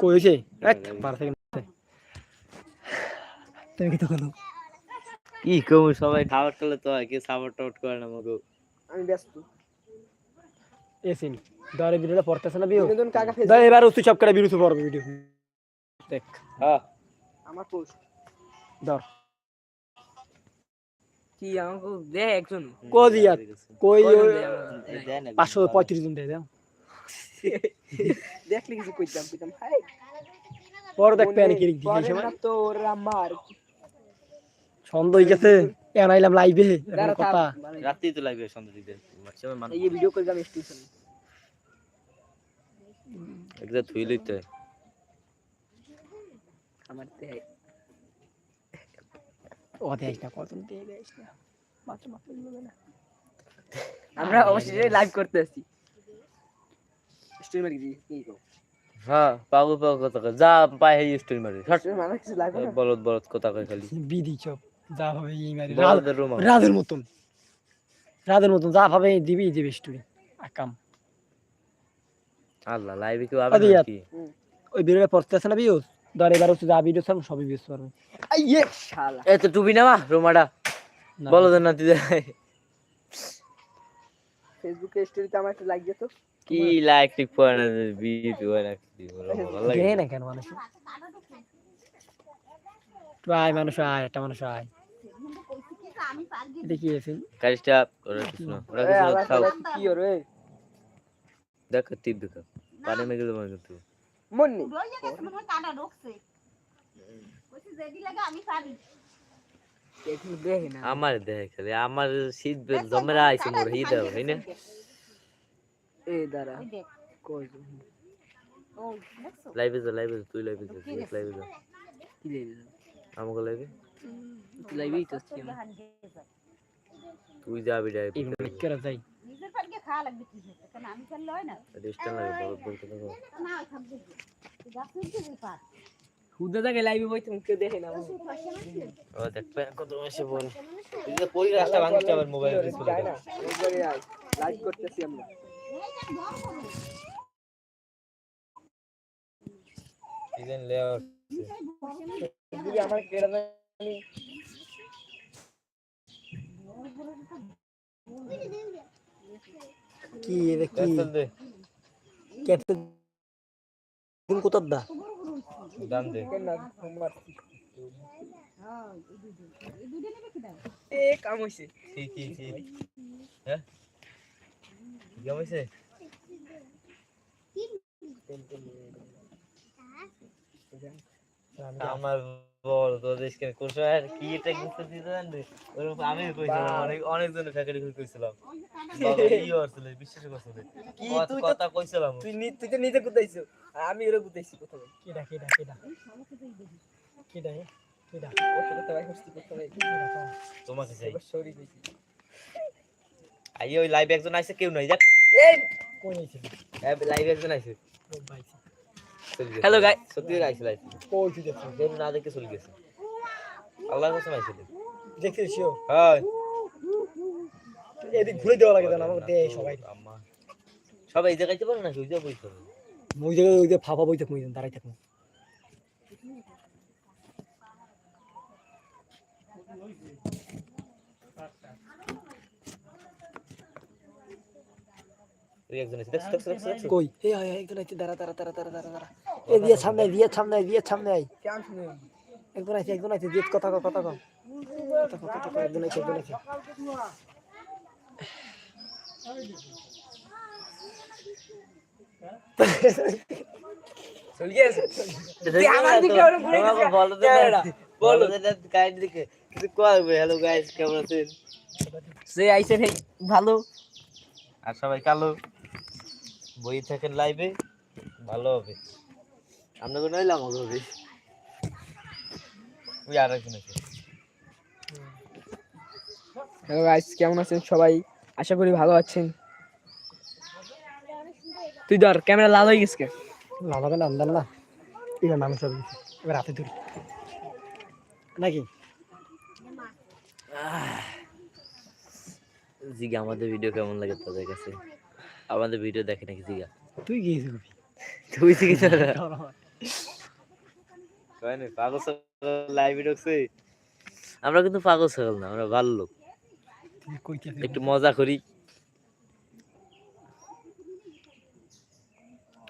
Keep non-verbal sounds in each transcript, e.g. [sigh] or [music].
কই হয়েছে বারো সেকেন্ড তুমি কি তো করো? কি কম সবাই খাবার করলে তো কি সাপোর্ট করে না আমাকে আমি ব্যস্ত। এসিন দরে ভিডিওটা পড়তেছে না বিও বিনোদন কাকা ফেস দা এবার তুই সব করে বিরুদ্ধে পড়বে ভিডিও। দেখ। হ্যাঁ। আমার পোস্ট ধর। কি আমাকে দে একজন। কই দিয়া কই কয়জন ওই দেয় আমার? পাঁচশো পঁয়ত্রিশ জন দেয় দাও [laughs] দেখলে কিছু কইতাম কইতাম হাই। পর দেখ প্যানিক কি পরে সময় না তোর আমার। সন্দেহ হয়ে গেছে এখন আইলাম লাইভে কথা। মানে রাতেই তো লাগবে সন্ধ্যা দিতে। ম্যাক্সিমাম মানুষ এই ভিডিও করলাম স্টেশন একটা ধুই লইতে। আমার তে ও দেখ না কত দিয়ে দেখ না। মাত্র মাত্র না। আমরা অবশ্যই লাইভ করতে আসছি স্ট্রিমার কি? কি কো হ্যাঁ পাগল পাগল কথা কয়। যা পায় এই স্টোরি মারি শর্ট মানে কিছু লাগবে না? বলদ বলদ কথা কয় খালি। বিধি চপ যা হবে এই মারি। রুম রাদের মতন। রাদের মতন যা দিবি দিবি স্টোরি আকাম। আল্লাহ লাইভে। নাকি? ওই ভিডিওটা পড়তেছে না বিও ধর এবার হচ্ছে যা ভিডিও সব সবই পারবে আইয়ে শালা। এ তো টুবি না। মা রুমাটা না। বলদের ফেসবুকে স্টোরিতে আমার একটু লাইক দিত কি লাইক টিক পড়ে হয় না ভালো লাগে না। কেন মানুষ? আয় মানুষ আয় একটা মানুষ আয়। কি আছে কাজটা ওরা কিছু না। ওরা কিছু না, আবার খাও। কি ওরে দেখ টিপ দেখো। পানি মেঘে দেবো মন্নি। মনে হয় কাটা ঢুকছে যেদি লাগে আমি পারি। এখন দেখে না। আমার দেখ খালি আমার শীত জমেরা আইছে মোর হি দাও তাই না? এ দাঁড়া কই লাইভে যা লাইভে যা তুই লাইভে যা তুই লাইভে যা। কি লাইবে আমাকে লাইভে লাইবেই তো আছি তুই যাবি ডাই এই লিখ করে যাই। নিজের পাটকে খাওয়া লাগবে কি কারণ আমি ফেললে হয় না? রেস্টান লাগে বলতে না থাকবে গাছের দিকে পার হুদা জায়গায় লাইভে বইতে কেউ দেখে না ও দেখবে কত এসে বল তুই যে পরি রাস্তা ভাঙতে আবার মোবাইল ডিসপ্লে যায় না একবারে লাইভ করতেছি আমরা। ডিজাইন লেআউট যদি আমার কেড়ে জানি? কি এটা কি? কেটে দিন কোথার দা? দাম দে। কাম হইছে। কি কি কি? হ্যাঁ? আমার বল তো কি এটা আমি কইছিলাম অনেক অনেক জন ফ্যাকাল্টি কইছিলাম। বাবা ই বিশ্বাস করছিল কি তুই কথা কইছিলাম। তুই নি- তুই তো নিজে গুতাইছো আর আমি ওরে গুতাইছি প্রথমে। কেডা কেডা কেডা। কেডা এ? কেডা। কত কথা ভাই করছি প্রথমে তোমাকে চাই। সরি কইছি আই ওই লাইভ একজন আইছে কেউ নাই যাক। এই কোন হইছে লাইভ একজন আইছে। ভাই চলে গাই সত্যি আইছিল দেখছি তুই দেখছিস যেন না দেখে চলে গেছে। আল্লাহর কসম আইছিল দেখছিস শিও? হ্যাঁ। এদিক ঘুরে দেওয়া লাগে জানো আমাকে দে সবাই। আম্মা। সবাই এই জায়গায় পারে না ওই জায়গায় বইতে ওই জায়গায় ওই যে ফাফা বইতে মুই দাঁড়াই থাকব। ওই একজন আছে দেখছ দেখছ দেখছ দেখছ কই এই আয় একজন আছে দাঁড়া দাঁড়া দাঁড়া দাঁড়া দাঁড়া দাঁড়া এই দিয়ে সামনে দিয়ে সামনে দিয়ে সামনে আয় একজন আছে একজন আছে দিয়ে কথা কথা কথা কও কথা একজন আছে একজন আছে চলে গেছে আমার দিকে ওরম ঘুরে গেছিস। বলো তো বলো গাইড দিকে কিছু করবে হ্যালো গাইস কেমন আছেন সে আইছে ভালো আর সবাই কালো বই থাকেন লাইভে ভালো হবে। আমরা কোনো হইলাম হবে ওই আর একজন আছে হ্যালো গাইস কেমন আছেন সবাই? আশা করি ভালো আছেন। তুই ধর ক্যামেরা লাল হয়ে গেছে লাভাবে না আমদান না। এবার মানুষ হবে। এবার হাতে ধরি। নাকি? জিগা আমাদের ভিডিও কেমন লাগে তাদের কাছে? আমাদের ভিডিও দেখে নাকি জিগা? তুই গিয়েছিস কবি তুই কি [laughs] কয়নি পাগল লাইভে ঢুকছে? আমরা কিন্তু পাগল ছাগল না আমরা ভালো লোক। একটু মজা করি।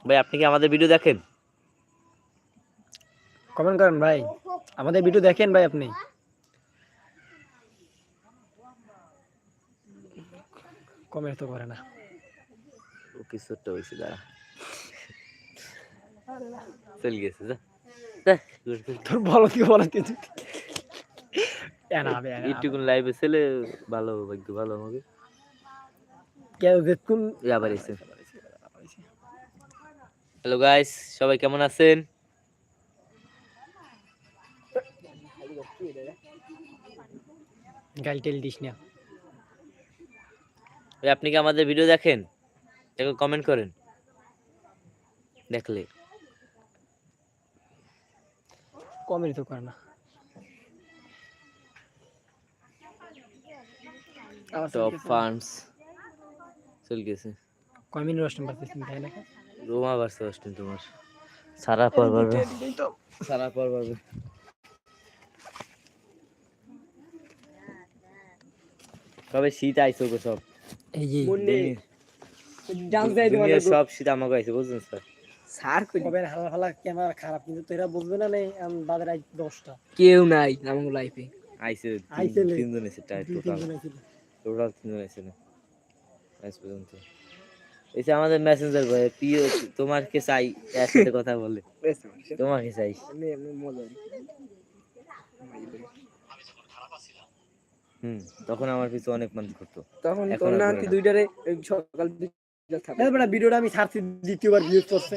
ভাই আপনি কি আমাদের ভিডিও দেখেন? কমেন্ট করেন ভাই। আমাদের ভিডিও দেখেন ভাই আপনি। কমেন্ট তো করে না। ও কিছু একটা হয়েছে দাঁড়া চল গেছে যা। যা, ঘুর, ঘুর। তোর বলো কি বলো কি এনা একটুকুন লাইভে ছেলে ভালো ভাগ্য ভালো আমাকে আবার এসে। হ্যালো গাইস সবাই কেমন আছেন? গাল টেল দিস না। আপনি কি আমাদের ভিডিও দেখেন? দেখো কমেন্ট করেন। দেখলে। কমেন্ট তো করে না। টপ ফার্মস চল গেছে। কমেন্ট রোস্টেন পারতেছেন তাই না? রোমা ভার্সেস অস্টিন তোমার। সারা পর পারবে সারা পর পারবে তবে শীত আইসো গো সব। এই যে দুনিয়া- ডান্স দেয় তোমার দুনিয়ার সব শীত আমাকে আইসে বুঝছেন স্যার? স্যার কই? কবে হালা হালা ক্যামেরা খারাপ কিন্তু তোরা বুঝবে না নেই আমি বাজারে আজ দশটা। কেউ নাই আমার লাইফে আইসে আইসে তিনজন এসে টাইট টোটাল টোটাল তিনজন এসে না আজ পর্যন্ত। এই আমাদের মেসেঞ্জার ভাই প্রিয় তোমারকে চাই? এর সাথে কথা বলে। তোমাকে চাই। হুম তখন আমার পিছু অনেক মানুষ করতো। তখন তোর নাতি। দুইটারে সকাল বেটা ভিডিওটা আমি ছাড়ছি দ্বিতীয়বার ভিউজ করছে।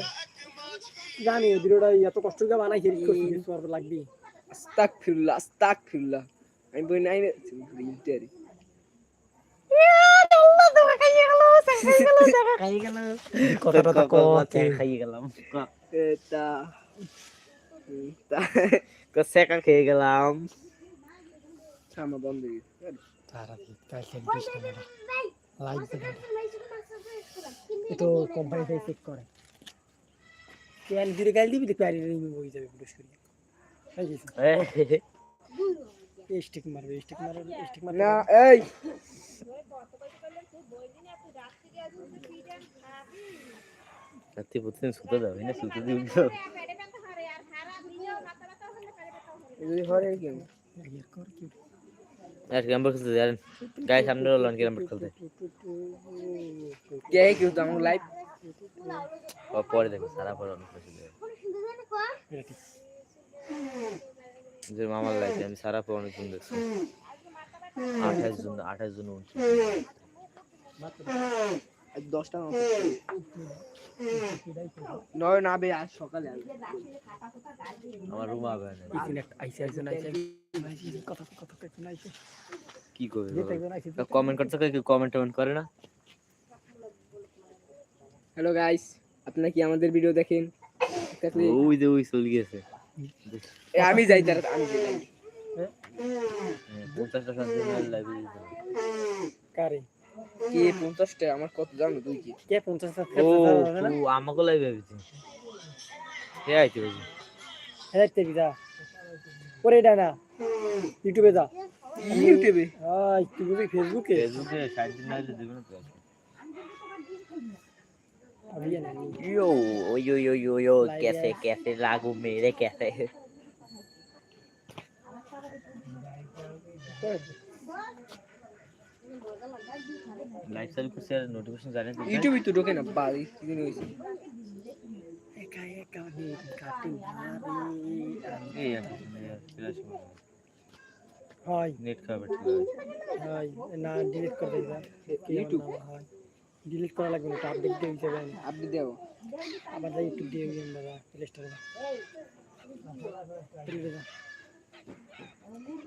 জানি ভিডিওটা এত কষ্ট করে বানাইছি এডিট করছি ভিউজ করতে লাগবে আস্তাক ফিরুল্লাহ আস্তাক ফিরুল্লাহ আমি বই নাই ইন্টারি খেয়ে গেলাম বন্ধ। হয়ে গেছে। তারা কাল চেক দিস না লাইভ দে এ তো কোম্পানি থেকে চেক করে। কেন ভিডিও গাল দিবি দেখবি আরে রিমুভ হয়ে যাবে ভিডিও শুরু হয়ে গেছে স্টিক মারবে স্টিক মারবে স্টিক মারবে। না এই। রাত্রি প্রতিদিন শুতে যাবে না শুতে দিবি তো যদি হরে কি কর কি? আর ক্যাম্পার খেলতে জানেন গায়ে সামনে রলান ক্যাম্পার খেলতে কে কেউ তো আমার লাইফ ও পরে দেখো সারা পর অনেক কিছু দেবে যে মামার লাইফে আমি সারা পর অনেক জন দেখছি আঠাশ জন আঠাশ জন উনত্রিশ দশটা নয় না বে আজ সকালে আমার রুম একটা আইসে একজন আইসে আইসে কথা কথা একজন আইসে কি করবে কমেন্ট করতে কেউ কমেন্ট টমেন্ট করে না? হ্যালো গাইস আপনারা কি আমাদের ভিডিও দেখেন? ওই যে ওই চলে গেছে। আমি যাই তার আমি যাই। সাত লাইভে কারে? কে পঞ্চাশটা আমার কত জানো তুই কি কে পঞ্চাশ ও সাবস্ক্রাইবার হবে না ও আমাকে লাইভে আইছি কে আইতে বুঝি হ্যাঁ তেরি যা ওরে এটা না ইউটিউবে যা ইউটিউবে হ্যাঁ ইউটিউবে ফেসবুকে ফেসবুকে ষাট দিন আইলে দেবে না তো আমি জানি না। यो यो यो यो यो Like कैसे it. कैसे लागू मेरे कैसे লাইভ সেল করছে নোটিফিকেশন জানেন ইউটিউবে তো ঢোকে না বাড়ি কি হয়েছে? একা একা দিন কাটি মারি আমি। এই ফ্ল্যাশ হয়। নেট খাবে হয়। না ডিলিট করে দিবা YouTube? হয়। ডিলিট করা লাগবে না আপডেট দিয়ে যাবেন আপনি দেও আবার যাই ইউটিউব দিয়ে গেম দাদা প্লে স্টোরে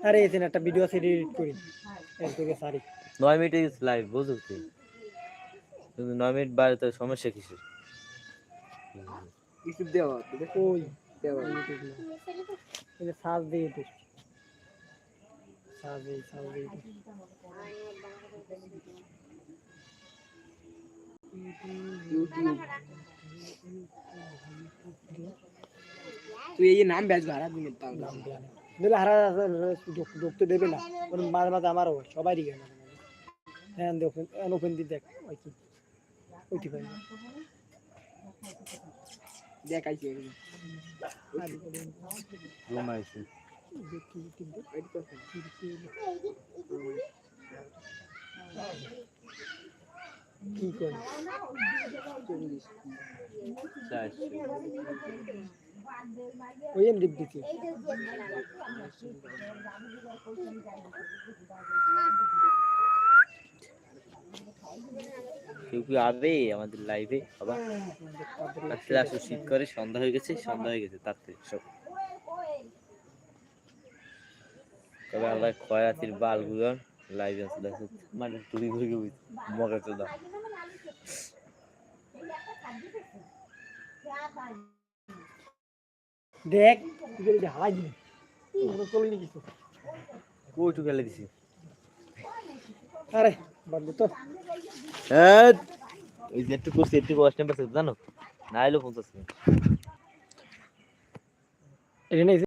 আরে এখানে একটা ভিডিও আছে এডিট করি। এর থেকে সারি। নয় মিনিট ইজ লাইভ বুঝো তো কিন্তু নয় মিনিট বাড়ে তো সমস্যা কিছু দেওয়া ওই দেওয়া দিয়ে দিয়ে দিয়ে তুই এই নাম বেচ ভাড়া দিনে হারা দেবে না ওর মাঝে মাঝে আমারও হয় সবাই দিকে মাঝে মাঝে হ্যাঁ ওপেন ওপেন দিয়ে দেখ ওই কি ওইটি পাই না দেখাইছি ঘুমাইছি দেখি কিন্তু কি করে চারশো ওই ডিপ দিতে কেউ কি আবে আমাদের লাইভে আবার আসলে আসলে শীত করে সন্ধ্যা হয়ে গেছে সন্ধ্যা হয়ে গেছে তার সব তবে আমরা খয়াতির বালগুলো লাইভে আসলে মানে করে গেছি মগা দেখ হালাই দিবি চলে নি কিছু কইটু ফেলে দিছি আরে তো। ওই যে একটু করছি একটু কষ্ট জানো? না এলো পঞ্চাশ মিনিট।